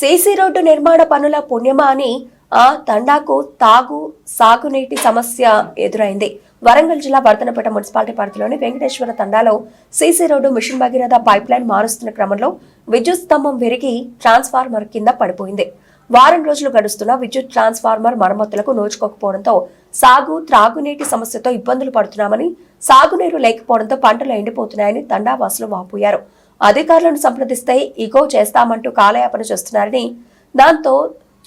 CC road నిర్మాణ పనుల పుణ్యమా అని ఆ తండాకు తాగు సాగునీటి సమస్య ఎదురైంది. వరంగల్ జిల్లా వర్ధనపేట మున్సిపాలిటీ పరిధిలోని వెంకటేశ్వర తండాలో CC road mission Bhagiratha pipe line మారుస్తున్న క్రమంలో విద్యుత్ స్తంభం విరిగి ట్రాన్స్ఫార్మర్ కింద పడిపోయింది. వారం రోజులు గడుస్తున్న విద్యుత్ ట్రాన్స్ఫార్మర్ మరమ్మతులకు నోచుకోకపోవడంతో సాగు త్రాగునీటి సమస్యతో ఇబ్బందులు పడుతున్నామని సాగునీరు లేకపోవడంతో పంటలు ఎండిపోతున్నాయని తండావాసులు వాపోయారు. అధికారులను సంప్రదిస్తే ఇగో చేస్తామంటూ కాలయాపన చేస్తున్నారని దాంతో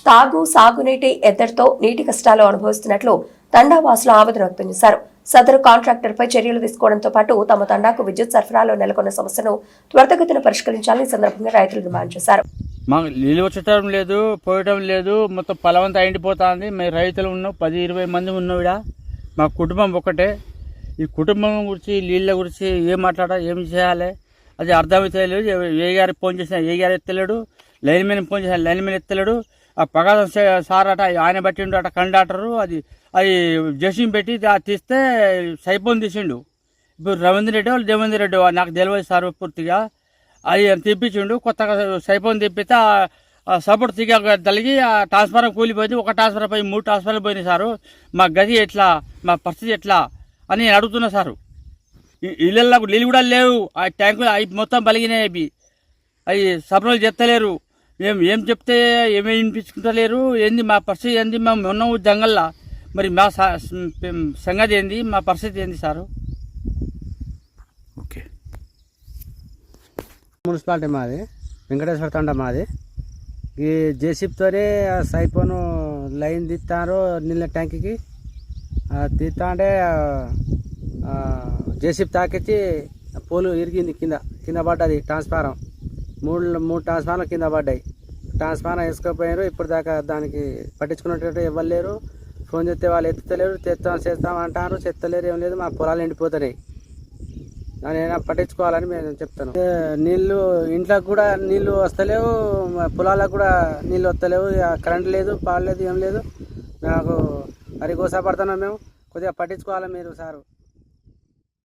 తాగు సాగునీటి ఎద్దడితో నీటి కష్టాలు అనుభవిస్తున్నట్లు తండావాసులు ఆవేదన వ్యక్తం చేశారు. సదరు కాంట్రాక్టర్పై చర్యలు తీసుకోవడంతో పాటు తమ తండాకు విద్యుత్ సరఫరాలో నెలకొన్న సమస్యను త్వరితగతిన పరిష్కరించాలని ఈ సందర్భంగా రైతులు డిమాండ్ చేశారు. మాకు నీళ్ళు వచ్చటం లేదు పోయటం లేదు మొత్తం పొలమంతా ఎండిపోతుంది. మేము రైతులు ఉన్నాం పది ఇరవై మంది ఉన్నాం ఇక్కడ మా కుటుంబం ఒకటే. ఈ కుటుంబం గురించి నీళ్ళ గురించి ఏం మాట్లాడాలి ఏం చేయాలి? అది అర్థమైతే లేదు ఏ- గారికి ఫోన్ చేసినా ఏ గారు ఎత్తలేడు. లైన్ మీద ఫోన్ చేసినా లైన్ మీద ఎత్తలేడు. ఆ పగాదం సార్ అట ఆయన పట్టిండు అట కండక్టరు. అది అది జెసిం పెట్టి తీస్తే సైపోన్ తీసిండు. ఇప్పుడు రవీంద్ర రెడ్డి వాళ్ళు దేవేంద్ర రెడ్డి నాకు తెలియదు సార్ పూర్తిగా. అది తెప్పించిండు? కొత్తగా సైపోన్ తెప్పితే ఆ సపోర్ట్ తీగ తలిగి ఆ ట్రాన్స్ఫారం కూలిపోయింది. ఒక ట్రాన్స్ఫర్ పోయి మూడు ట్రాన్స్ఫర్లు పోయినాయి సారు. మా గది ఎట్లా? మా పరిస్థితి ఎట్లా? అని నేను అడుగుతున్నా సారు. ఇళ్ళల్లో నీళ్ళు కూడా లేవు. ఆ ట్యాంకులు అవి మొత్తం బలిగినాయి అవి. అవి సపరేలు చెప్తలేరు. ఏం ఏం చెప్తే ఏమేమి వినిపించుకుంటలేరు. ఏంది మా పరిస్థితి ఏంది? మేము ఉన్నాము జంగల్లా. మరి మా సంగతి ఏంది? మా పరిస్థితి ఏంది సారు? ఓకే. మున్సిపాలిటీ మాది. వెంకటేశ్వర తండ మాది. ఈ జేసీబీతోనే సైపోను లైన్ తీస్తారు నీళ్ళ ట్యాంక్కి. తీస్తా అంటే జేసీబీ తాకిచ్చి పోలు ఇరిగింది కింద కింద పడ్డది ట్రాన్స్ఫారం మూడు మూడు ట్రాన్స్ఫారం కింద పడ్డాయి. ట్రాన్స్ఫారం వేసుకోపోయారు ఇప్పుడు దాకా దానికి పట్టించుకున్నట్టు ఇవ్వలేరు ఫోన్ చేస్తే వాళ్ళు ఎత్తుతలేరు తెస్తాం చేస్తాం అంటారు. చెత్తలేరు ఏం లేదు మా పొలాలు ఎండిపోతున్నాయి. దాన్ని పట్టించుకోవాలని మేము చెప్తాను. నీళ్ళు నీళ్ళు ఇంట్లోకి కూడా నీళ్ళు వస్తలేవు పొలాలకు కూడా నీళ్ళు వస్తలేవు ఇక కరెంట్ లేదు పాలు లేదు ఏం లేదు. నాకు మరి గోసా పడుతున్నాం మేము. కొద్దిగా పట్టించుకోవాలి మీరు సారు?